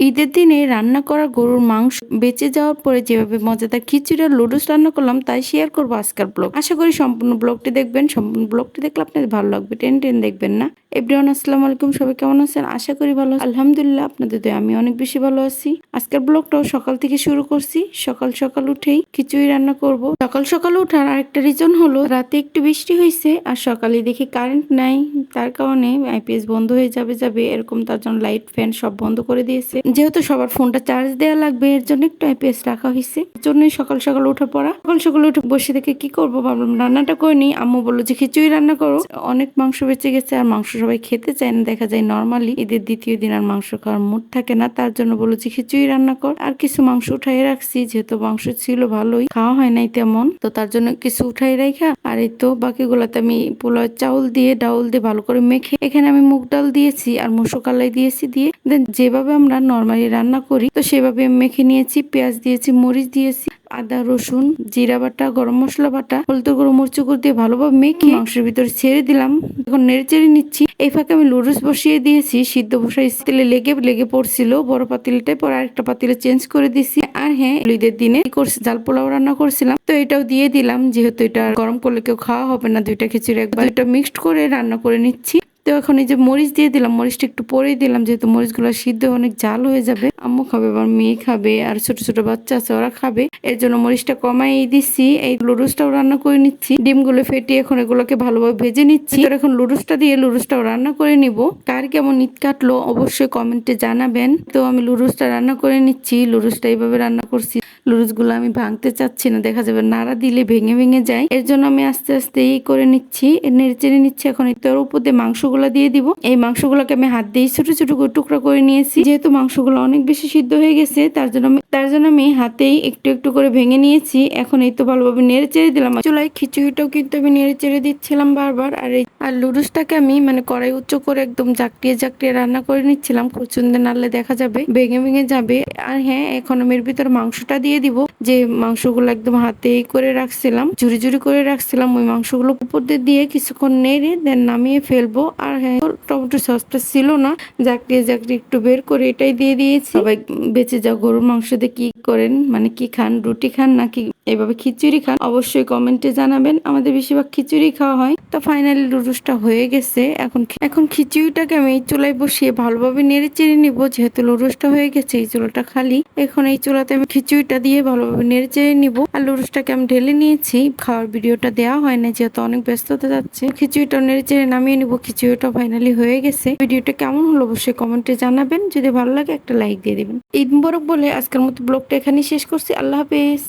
ঈদের দিনে রান্না করা গরুর মাংস বেঁচে যাওয়ার পরে যেভাবে মজাদার খিচুড়ি আর লুডুস রান্না করলাম, তাই শেয়ার করব আজকের ব্লগ আশা করি সম্পূর্ণ ব্লগটি দেখবেন। সম্পূর্ণ ব্লগটি দেখলে আপনাদের ভালো লাগবে। টেন টেন দেখবেন না। এভরিওয়ান আসসালামু আলাইকুম। সবাই কেমন আছেন? আশা করি ভালো আলহামদুলিল্লাহ, আপনাদের দয়া, আমি অনেক বেশি ভালো আছি। আজকের ব্লগটাও সকাল থেকে শুরু করছি। সকাল সকাল উঠেই খিচুড়ি রান্না করব। সকাল সকাল ওঠার আরেকটা রিজন হলো, রাতে একটু বৃষ্টি হয়েছে আর সকালে দেখি কারেন্ট নাই। তার কারণে আইপিএস বন্ধ হয়ে যাবে যাবে, এরকম তার জন্য লাইট ফ্যান সব বন্ধ করে দিয়েছে। যেহেতু সবার ফোনটা চার্জ দেওয়া লাগবে, এর জন্য একটু আইপিএস রাখা হয়েছে। এর জন্যই সকাল সকাল উঠে পড়া। সকাল সকাল উঠে বসে থেকে কি করব? ভাবলাম রান্নাটা করে নি আম্মু বলল যে, খিচুড়ি রান্না করো। অনেক মাংস বেঁচে গেছে, আর মাংস সবাই খেতে চায় না। দেখা যায় নর্মালি ঈদের দ্বিতীয় দিন আর মাংস খাওয়ার মুড থাকে না। তার জন্য বলল যে, খিচুড়ি রান্না কর। আর কিছু মাংস উঠাই রাখছি। যেহেতু মাংস ছিল ভালোই, খাওয়া হয় নাই তেমন। তো তার জন্য কিছু উঠাই রাখা আর এই তো বাকিগুলাতে আমি পোলাও চাউল দিয়ে, ডাউল দিয়ে ভালো করে মেখে, এখানে আমি মুগ ডাল দিয়েছি আর মুসুর কালাই দিয়েছি দিয়ে। দেন যেভাবে আমরা নর্মালি রান্না করি। তো সেভাবে মেখে নিয়েছি, পেঁয়াজ দিয়েছি, মরিচ দিয়েছি, আদা, রসুন, জিরা বাটা, গরম মশলা বাটা, হলুদ গুঁড়ো, মরচু দিয়ে ভালোভাবে মেখে মাংসের ভিতরে ছেড়ে দিলাম। এখন নেড়ে চেড়ে নিচ্ছি। এই ফাঁকে আমি লুডুস বসিয়ে দিয়েছি, সিদ্ধ বসাই তেলে লেগে লেগে পড়ছিল। বড় পাতিলটাই পরে আরেকটা পাতিলে চেঞ্জ করে দিছি। আর হ্যাঁ ঈদের দিনে জাল পোলাও রান্না করছিলাম। তো এটাও দিয়ে দিলাম, যেহেতু এটা গরম করলে কেউ খাওয়া হবে না, দুইটা খিচুড়ি একবার। এটা মিক্সড করে রান্না করে নিচ্ছি। তো এখন এই যে মরিচ দিয়ে দিলাম, মরিচটা একটু পরেই দিলাম, যেহেতু মরিচগুলো সিদ্ধ অনেক জাল হয়ে যাবে। আম্মু খাবে, আবার মেয়ে খাবে, আর ছোট ছোট বাচ্চা আছে, ওরা খাবে। এর জন্য মরিচটা কমাই দিচ্ছি। এই লুডুসটাও রান্না করে নিচ্ছি। ডিমগুলো ফেটিয়ে এখন এগুলোকে ভালোভাবে ভেজে নিচ্ছি। তো এখন লুডুসটা দিয়ে লুডুসটাও রান্না করে নিব। কার কেমন ঈদ কাটলো অবশ্যই কমেন্টে জানাবেন। তো আমি লুডুসটা রান্না করে নিচ্ছি। লুডুসটা এইভাবে রান্না করছি। লুডুসগুলো আমি ভাঙতে চাচ্ছি না, দেখা যাবে নাড়া দিলে ভেঙে ভেঙে যায়। এর জন্য আমি আস্তে আস্তে এই করে নিচ্ছি। নেড়ে চেড়ে নিচ্ছি। এখন এর উপর দিয়ে মাংসগুলো দিয়ে দিব। এই মাংসগুলোকে আমি হাত দিয়ে ছোট ছোট করে টুকরা করে নিয়েছি। যেহেতু মাংসগুলো অনেক বেশি সিদ্ধ হয়ে গেছে, তার জন্য তার জন্য আমি হাতেই একটু একটু করে ভেঙে নিয়েছি। এখন এই তো ভালোভাবে নেড়ে চেড়ে দিলাম। চুলাই খিচুড়িটাও কিন্তু আমি নেড়ে চেড়ে দিচ্ছিলাম বারবার। আর এই আর লুডুসটাকে আমি মানে কড়াই উচ্চ করে একদম জাকটিয়ে জাকটিয়ে রান্না করে নিচ্ছিলাম। কুচুন্দে নাড়লে দেখা যাবে, ভেঙে ভেঙে যাবে। আর হ্যাঁ এখন আমি এর ভিতর মাংসটা দিয়ে দিব। যে মাংসগুলো একদম হাতে করে রাখছিলাম ঝুড়ি ঝুড়ি করে রাখছিলাম, ওই মাংসগুলো উপর দিয়ে কিছুক্ষণ নেড়ে, দেন নামিয়ে ফেলব। আর হ্যাঁ টমেটো সসটা ছিল না। জাকটিয়ে জাকটিয়ে একটু বের করে এটাই দিয়ে দিয়েছি। সবাই বেঁচে যাও, গরুর মাংস দিয়ে কি করেন? মানে কি খান? রুটি খান নাকি এভাবে খিচুড়ি খান? অবশ্যই কমেন্টে জানাবেন। আমাদের বেশিরভাগ খিচুড়ি খাওয়া হয়। তো ফাইনালি লুডুসটা হয়ে গেছে। এখন এখন খিচুড়িটাকে আমি এই চুলায় বসিয়ে ভালোভাবে নেড়ে চেড়ে নিবো। যেহেতু লুডুসটা হয়ে গেছে, এই চুলাটা খালি। এখন এই চুলাতে আমি খিচুড়িটা দিয়ে ভালোভাবে নেড়ে চেড়ে নিবো। আর লুডুসটাকে আমি ঢেলে নিয়েছি। খাওয়ার ভিডিওটা দেওয়া হয় না যেহেতু অনেক ব্যস্ততা যাচ্ছে। খিচুড়িটা নেড়ে চেড়ে নামিয়ে নিবো। খিচুড়িটা ফাইনালি হয়ে গেছে। ভিডিওটা কেমন হলো অবশ্যই কমেন্টে জানাবেন। যদি ভালো লাগে একটা লাইক দিয়ে দেবেন। ঈদ মোবারক বলে আজকের মতো ব্লগটা এখানেই শেষ করছি। আল্লাহ হাফেজ।